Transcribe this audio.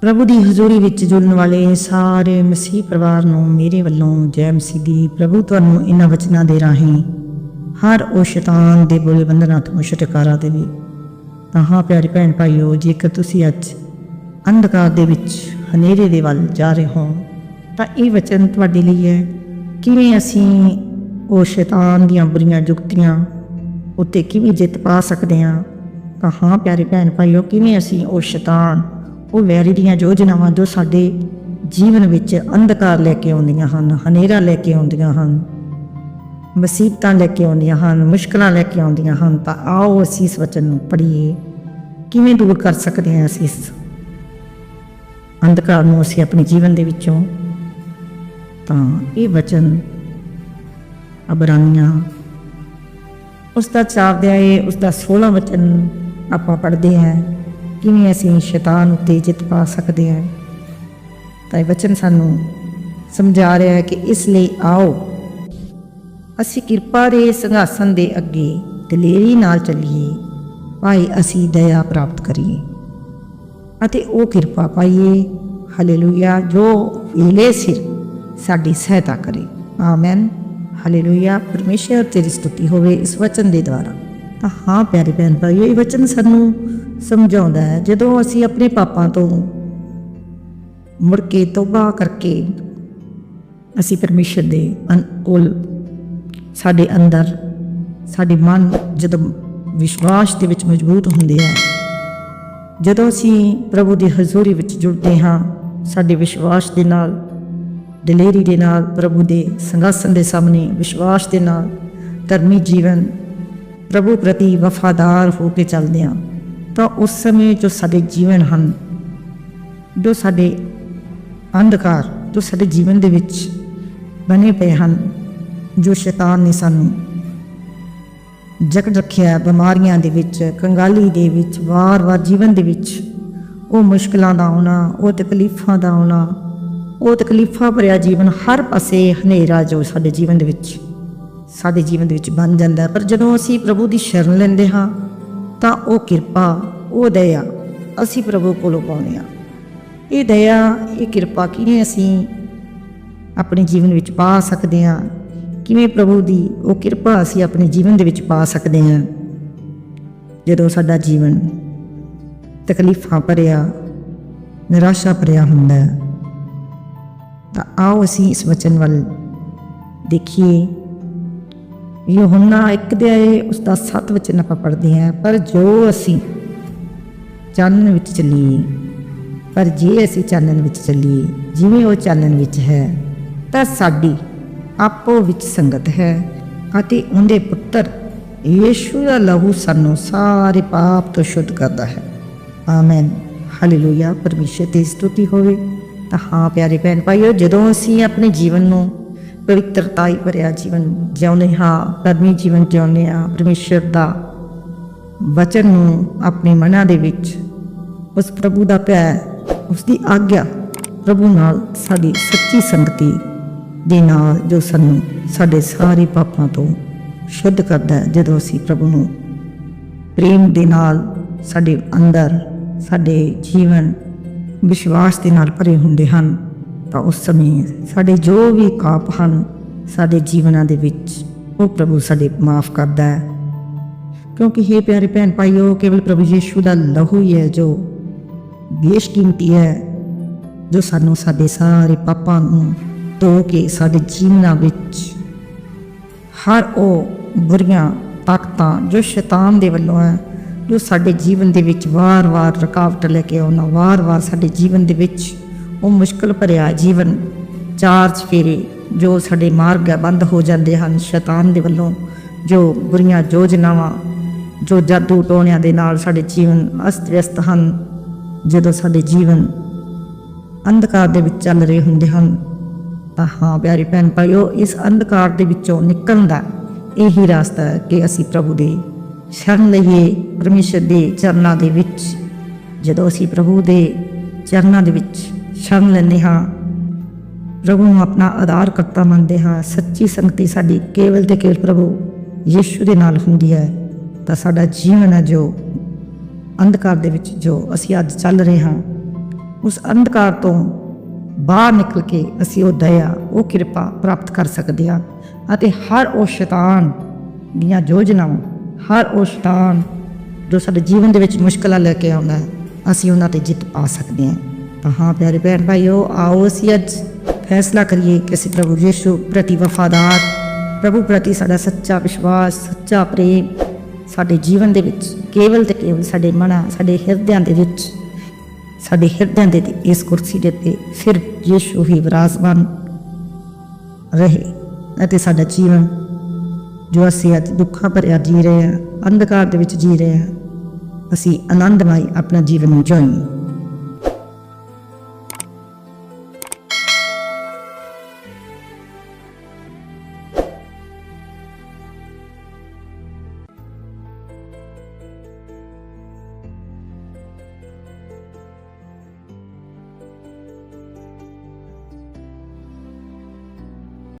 ਪ੍ਰਭੂ ਦੀ ਹਜ਼ੂਰੀ ਵਿੱਚ ਜੁੜਨ ਵਾਲੇ ਸਾਰੇ ਮਸੀਹ ਪਰਿਵਾਰ ਨੂੰ ਮੇਰੇ ਵੱਲੋਂ ਜੈ ਮਸੀਹ ਦੀ ਪ੍ਰਭੂ ਤੁਹਾਨੂੰ ਇਹਨਾਂ ਵਚਨਾਂ ਦੇ ਰਾਹੀਂ ਹਰ ਉਹ ਸ਼ੈਤਾਨ ਦੇ ਬੋਲੇ ਬੰਧਨਾਂ ਤੋਂ ਛੁਟਕਾਰਾ ਦੇਵੇ। ਤਾਂ ਹਾਂ ਪਿਆਰੇ ਭੈਣ ਭਾਈਓ, ਜੇਕਰ ਤੁਸੀਂ ਅੱਜ ਅੰਧਕਾਰ ਦੇ ਵਿੱਚ ਹਨੇਰੇ ਦੇ ਵੱਲ ਜਾ ਰਹੇ ਹੋ, ਤਾਂ ਇਹ ਵਚਨ ਤੁਹਾਡੇ ਲਈ ਹੈ, ਕਿਵੇਂ ਅਸੀਂ ਉਹ ਸ਼ੈਤਾਨ ਦੀਆਂ ਬੁਰੀਆਂ ਜੁਗਤੀਆਂ ਉੱਤੇ ਕਿਵੇਂ ਜਿੱਤ ਪਾ ਸਕਦੇ ਹਾਂ? ਤਾਂ ਹਾਂ ਪਿਆਰੇ ਭੈਣ ਭਾਈਓ, ਕਿਵੇਂ ਅਸੀਂ ਉਹ ਸ਼ੈਤਾਨ ਉਹ ਵੈਰੀ ਦੀਆਂ ਯੋਜਨਾਵਾਂ ਜੋ ਸਾਡੇ ਜੀਵਨ ਵਿੱਚ ਅੰਧਕਾਰ ਲੈ ਕੇ ਆਉਂਦੀਆਂ ਹਨ, ਹਨੇਰਾ ਲੈ ਕੇ ਆਉਂਦੀਆਂ ਹਨ, ਮੁਸੀਬਤਾਂ ਲੈ ਕੇ ਆਉਂਦੀਆਂ ਹਨ, ਮੁਸ਼ਕਲਾਂ ਲੈ ਕੇ ਆਉਂਦੀਆਂ ਹਨ, ਤਾਂ ਆਓ ਅਸੀਂ ਇਸ ਵਚਨ ਨੂੰ ਪੜ੍ਹੀਏ। ਕਿਵੇਂ ਦੂਰ ਕਰ ਸਕਦੇ ਹਾਂ ਅਸੀਂ ਇਸ ਅੰਧਕਾਰ ਨੂੰ ਅਸੀਂ ਆਪਣੇ ਜੀਵਨ ਦੇ ਵਿੱਚੋਂ? ਤਾਂ ਇਹ ਵਚਨ ਅਬਰਾਨੀਆਂ ਉਸ ਦਾ ਚਾਰ ਅਧਿਆਏ ਉਸ ਦਾ 16 ਵਚਨ ਆਪਾਂ ਪੜ੍ਹਦੇ ਹਾਂ। ਕਿਵੇਂ ਅਸੀਂ ਸ਼ੈਤਾਨ ਉੱਤੇ ਜਿੱਤ ਪਾ ਸਕਦੇ ਹਾਂ? ਤਾਂ ਇਹ ਵਚਨ ਸਾਨੂੰ ਸਮਝਾ ਰਿਹਾ ਹੈ ਕਿ ਇਸ ਲਈ ਆਓ, ਅਸੀਂ ਕਿਰਪਾ ਦੇ ਸੰਘਾਸਨ ਦੇ ਅੱਗੇ ਦਲੇਰੀ ਨਾਲ ਚੱਲੀਏ। ਭਾਈ, ਅਸੀਂ ਦਇਆ ਪ੍ਰਾਪਤ ਕਰੀਏ ਅਤੇ ਉਹ ਕਿਰਪਾ ਪਾਈਏ। ਹਾਲੇਲੂਇਆ, ਜੋ ਵੇਲੇ ਸਿਰ ਸਾਡੀ ਸਹਾਇਤਾ ਕਰੇ। ਆਮੇਨ। ਹਾਲੇਲੂਇਆ। ਪਰਮੇਸ਼ਰ ਤੇਰੀ ਸਤੁਤੀ ਹੋਵੇ ਇਸ ਵਚਨ ਦੇ ਦੁਆਰਾ। ਤਾਂ ਹਾਂ, ਪਿਆਰੇ ਭੈਣ ਭਾਈਓ, ਇਹ ਵਚਨ ਸਾਨੂੰ ਸਮਝਾਉਂਦਾ ਹੈ, ਜਦੋਂ ਅਸੀਂ ਆਪਣੇ ਪਾਪਾਂ ਤੋਂ ਮੁੜ ਕੇ ਤੋਬਾ ਕਰਕੇ ਅਸੀਂ ਪਰਮੇਸ਼ਰ ਦੇ ਅਨ- ਕੋਲ ਸਾਡੇ ਅੰਦਰ, ਸਾਡੇ ਮਨ ਜਦੋਂ ਵਿਸ਼ਵਾਸ ਦੇ ਵਿੱਚ ਮਜ਼ਬੂਤ ਹੁੰਦੇ ਆ, ਜਦੋਂ ਅਸੀਂ ਪ੍ਰਭੂ ਦੀ ਹਜ਼ੂਰੀ ਵਿੱਚ ਜੁੜਦੇ ਹਾਂ, ਸਾਡੇ ਵਿਸ਼ਵਾਸ ਦੇ ਨਾਲ, ਦਲੇਰੀ ਦੇ ਨਾਲ, ਪ੍ਰਭੂ ਦੇ ਸੰਗਾਸਨ ਦੇ ਸਾਹਮਣੇ ਵਿਸ਼ਵਾਸ ਦੇ ਨਾਲ ਧਰਮੀ ਜੀਵਨ ਪ੍ਰਭੂ ਪ੍ਰਤੀ ਵਫਾਦਾਰ ਹੋ ਕੇ ਚੱਲਦੇ ਹਾਂ। ਤਾਂ ਉਸ ਸਮੇਂ ਜੋ ਸਾਡੇ ਜੀਵਨ ਹਨ, ਜੋ ਸਾਡੇ ਅੰਧਕਾਰ, ਜੋ ਸਾਡੇ ਜੀਵਨ ਦੇ ਵਿੱਚ ਬਣੇ ਪਏ ਹਨ, ਜੋ ਸ਼ੈਤਾਨ ਨੇ ਸਾਨੂੰ ਜਕੜ ਰੱਖਿਆ ਬਿਮਾਰੀਆਂ ਦੇ ਵਿੱਚ, ਕੰਗਾਲੀ ਦੇ ਵਿੱਚ, ਵਾਰ-ਵਾਰ ਜੀਵਨ ਦੇ ਵਿੱਚ, ਉਹ ਮੁਸ਼ਕਲਾਂ ਦਾ ਆਉਣਾ, ਉਹ ਤਕਲੀਫਾਂ ਦਾ ਆਉਣਾ, ਉਹ ਤਕਲੀਫਾਂ ਭਰਿਆ ਜੀਵਨ ਹਰ ਪਾਸੇ ਹਨੇਰਾ ਜੋ ਸਾਡੇ ਜੀਵਨ ਦੇ ਵਿੱਚ, ਸਾਡੇ ਜੀਵਨ ਦੇ ਵਿੱਚ ਬਣ ਜਾਂਦਾ ਪਰ ਜਦੋਂ ਅਸੀਂ ਪ੍ਰਭੂ ਦੀ ਸ਼ਰਨ ਲੈਂਦੇ ਹਾਂ ਤਾਂ ਉਹ ਕਿਰਪਾ, ਉਹ ਦਇਆ ਅਸੀਂ ਪ੍ਰਭੂ ਕੋਲੋਂ ਪਾਉਂਦੇ ਹਾਂ। ਇਹ ਦਇਆ, ਇਹ ਕਿਰਪਾ ਕਿਵੇਂ ਅਸੀਂ ਆਪਣੇ ਜੀਵਨ ਵਿੱਚ ਪਾ ਸਕਦੇ ਹਾਂ? ਕਿਵੇਂ ਪ੍ਰਭੂ ਦੀ ਉਹ ਕਿਰਪਾ ਅਸੀਂ ਆਪਣੇ ਜੀਵਨ ਦੇ ਵਿੱਚ ਪਾ ਸਕਦੇ ਹਾਂ? ਜਦੋਂ ਸਾਡਾ ਜੀਵਨ ਤਕਲੀਫਾਂ ਭਰਿਆ, ਨਿਰਾਸ਼ਾ ਭਰਿਆ ਹੁੰਦਾ ਤਾਂ ਆਓ ਅਸੀਂ ਇਸ ਵਚਨ ਵੱਲ ਦੇਖੀਏ। ਯੋਹੰਨਾ ਇੱਕ ਦੇ ਆਏ ਉਸ ਦਾ ਸੱਤ ਵਚਨ ਆਪਾਂ ਪੜ੍ਹਦੇ ਹਾਂ, ਪਰ ਜੋ ਅਸੀਂ ਚਾਨਣ ਵਿੱਚ ਚੱਲੀਏ, ਪਰ ਜੇ ਅਸੀਂ ਚਾਨਣ ਵਿੱਚ ਚੱਲੀਏ, ਜਿਵੇਂ ਉਹ ਚਾਨਣ ਵਿੱਚ ਹੈ, ਤਾਂ ਸਾਡੀ ਆਪੋ ਵਿੱਚ ਸੰਗਤ ਹੈ ਅਤੇ ਉਹਦੇ ਪੁੱਤਰ ਯੀਸ਼ੂ ਦਾ ਲਹੂ ਸਾਨੂੰ ਸਾਰੇ ਪਾਪ ਤੋਂ ਸ਼ੁੱਧ ਕਰਦਾ ਹੈ। ਆਮੇਨ। ਹਾਲੇਲੂਇਆ। ਪਰਮੇਸ਼ਰ ਦੀ ਸਤੁਤੀ ਹੋਵੇ ਤਾਂ ਹਾਂ, ਪਿਆਰੇ ਭੈਣ ਭਾਈਓ, ਜਦੋਂ ਅਸੀਂ ਆਪਣੇ ਜੀਵਨ ਨੂੰ ਪਵਿੱਤਰਤਾਈ ਭਰਿਆ ਜੀਵਨ ਜਿਉਂਦੇ ਹਾਂ ਧਰਮੀ ਜੀਵਨ ਜਿਉਂਦੇ ਹਾਂ, ਪਰਮੇਸ਼ਰ ਦਾ ਵਚਨ ਨੂੰ ਆਪਣੇ ਮਨਾਂ ਦੇ ਵਿੱਚ ਉਸ ਪ੍ਰਭੂ ਦਾ ਭੈ ਉਸ ਦੀ ਆਗਿਆ ਪ੍ਰਭੂ ਨਾਲ ਸਾਡੀ ਸੱਚੀ ਸੰਗਤੀ ਦੇ ਨਾਲ ਜੋ ਸਾਨੂੰ ਸਾਡੇ ਸਾਰੇ ਪਾਪਾਂ ਤੋਂ ਸ਼ੁੱਧ ਕਰਦਾ ਹੈ, ਜਦੋਂ ਅਸੀਂ ਪ੍ਰਭੂ ਨੂੰ ਪ੍ਰੇਮ ਦੇ ਨਾਲ ਸਾਡੇ ਅੰਦਰ, ਸਾਡੇ ਜੀਵਨ ਵਿਸ਼ਵਾਸ ਦੇ ਨਾਲ ਭਰੇ ਹੁੰਦੇ ਹਨ ਤਾਂ ਉਸ ਸਮੇਂ ਸਾਡੇ ਜੋ ਵੀ ਕਾਪ ਹਨ, ਸਾਡੇ ਜੀਵਨਾਂ ਦੇ ਵਿੱਚ, ਉਹ ਪ੍ਰਭੂ ਸਾਡੇ ਮਾਫ ਕਰਦਾ ਹੈ। ਕਿਉਂਕਿ ਇਹ ਪਿਆਰੇ ਭੈਣ ਭਾਈਓ, ਕੇਵਲ ਪ੍ਰਭੂ ਯੀਸ਼ੂ ਦਾ ਲਹੂ ਹੀ ਹੈ ਜੋ ਬੇਸ਼ਕੀਮਤੀ ਹੈ, ਜੋ ਸਾਨੂੰ ਸਾਡੇ ਸਾਰੇ ਪਾਪਾਂ ਨੂੰ ਧੋ ਕੇ ਸਾਡੇ ਜੀਵਨਾਂ ਵਿੱਚ ਹਰ ਉਹ ਬੁਰੀਆਂ ਤਾਕਤਾਂ ਜੋ ਸ਼ੈਤਾਨ ਦੇ ਵੱਲੋਂ ਹੈ, ਜੋ ਸਾਡੇ ਜੀਵਨ ਦੇ ਵਿੱਚ ਵਾਰ-ਵਾਰ ਰੁਕਾਵਟ ਲੈ ਕੇ ਆਉਣਾ, ਵਾਰ-ਵਾਰ ਸਾਡੇ ਜੀਵਨ ਦੇ ਵਿੱਚ ਉਹ ਮੁਸ਼ਕਲ ਭਰਿਆ ਜੀਵਨ ਚਾਰ ਚਫੇਰੇ ਜੋ ਸਾਡੇ ਮਾਰਗ ਹੈ, ਬੰਦ ਹੋ ਜਾਂਦੇ ਹਨ ਸ਼ੈਤਾਨ ਦੇ ਵੱਲੋਂ। ਜੋ ਬੁਰੀਆਂ ਯੋਜਨਾਵਾਂ, ਜੋ ਜਾਦੂ ਟੋਣਿਆਂ ਦੇ ਨਾਲ ਸਾਡੇ ਜੀਵਨ ਅਸਤ-ਵਿਅਸਤ ਹਨ, ਜਦੋਂ ਸਾਡੇ ਜੀਵਨ ਅੰਧਕਾਰ ਦੇ ਵਿੱਚ ਚੱਲ ਰਹੇ ਹੁੰਦੇ ਹਨ, ਤਾਂ ਹਾਂ ਪਿਆਰੇ ਭੈਣ ਭਾਈਓ, ਇਸ ਅੰਧਕਾਰ ਦੇ ਵਿੱਚੋਂ ਨਿਕਲਣ ਦਾ ਇਹੀ ਰਸਤਾ ਹੈ ਕਿ ਅਸੀਂ ਪ੍ਰਭੂ ਦੇ ਸ਼ਰਨ ਲਈਏ, ਪਰਮੇਸ਼ਰ ਦੇ ਚਰਨਾਂ ਦੇ ਵਿੱਚ। ਜਦੋਂ ਅਸੀਂ ਪ੍ਰਭੂ ਦੇ ਚਰਨਾਂ ਦੇ ਵਿੱਚ ਸ਼ਰਨ ਲੈਂਦੇ ਹਾਂ। ਪ੍ਰਭੂ ਨੂੰ ਆਪਣਾ ਆਧਾਰ ਕਰਤਾ ਮੰਨਦੇ ਹਾਂ। ਸੱਚੀ ਸੰਗਤੀ ਸਾਡੀ ਕੇਵਲ ਤੇ ਕੇਵਲ ਪ੍ਰਭੂ ਯੀਸ਼ੂ ਦੇ ਨਾਲ ਹੁੰਦੀ ਹੈ। ਤਾਂ ਸਾਡਾ ਜੀਵਨ ਹੈ ਜੋ ਅੰਧਕਾਰ ਦੇ ਵਿੱਚ ਜੋ ਅਸੀਂ ਅੱਜ ਚੱਲ ਰਹੇ ਹਾਂ। ਉਸ ਅੰਧਕਾਰ ਤੋਂ ਬਾਹਰ ਨਿਕਲ ਕੇ ਅਸੀਂ ਉਹ ਦਇਆ, ਉਹ ਕਿਰਪਾ ਪ੍ਰਾਪਤ ਕਰ ਸਕਦੇ ਹਾਂ। ਅਤੇ ਹਰ ਉਹ ਸ਼ੈਤਾਨ ਦੀਆਂ ਯੋਜਨਾਵਾਂ, ਹਰ ਉਹ ਸ਼ੈਤਾਨ ਜੋ ਸਾਡੇ ਜੀਵਨ ਦੇ ਵਿੱਚ ਮੁਸ਼ਕਲਾਂ ਲੈ ਕੇ ਆਉਂਦਾ ਹੈ, ਅਸੀਂ ਉਹਨਾਂ ਤੇ ਜਿੱਤ ਪਾ ਸਕਦੇ ਹਾਂ। ਤਾਂ ਹਾਂ ਪਿਆਰੇ ਭੈਣ ਭਾਈਓ, ਆਓ ਅਸੀਂ ਅੱਜ ਫੈਸਲਾ ਕਰੀਏ ਕਿ ਅਸੀਂ ਪ੍ਰਭੂ ਯਿਸੂ ਪ੍ਰਤੀ ਵਫਾਦਾਰ, ਪ੍ਰਭੂ ਪ੍ਰਤੀ ਸਾਡਾ ਸੱਚਾ ਵਿਸ਼ਵਾਸ, ਸੱਚਾ ਪ੍ਰੇਮ ਸਾਡੇ ਜੀਵਨ ਦੇ ਵਿੱਚ, ਕੇਵਲ ਤੇ ਕੇਵਲ ਸਾਡੇ ਮਨਾਂ, ਸਾਡੇ ਹਿਰਦਿਆਂ ਦੇ ਵਿੱਚ, ਸਾਡੇ ਹਿਰਦਿਆਂ ਦੇ ਇਸ ਕੁਰਸੀ ਦੇ ਉੱਤੇ ਸਿਰਫ ਯਿਸੂ ਹੀ ਵਿਰਾਜਮਾਨ ਰਹੇ ਅਤੇ ਸਾਡਾ ਜੀਵਨ ਜੋ ਅਸੀਂ ਅੱਜ ਦੁੱਖਾਂ ਭਰਿਆ ਜੀ ਰਹੇ ਹਾਂ, ਅੰਧਕਾਰ ਦੇ ਵਿੱਚ ਜੀ ਰਹੇ ਹਾਂ, ਅਸੀਂ ਆਨੰਦਮਈ ਆਪਣਾ ਜੀਵਨ ਜਿਉਈਏ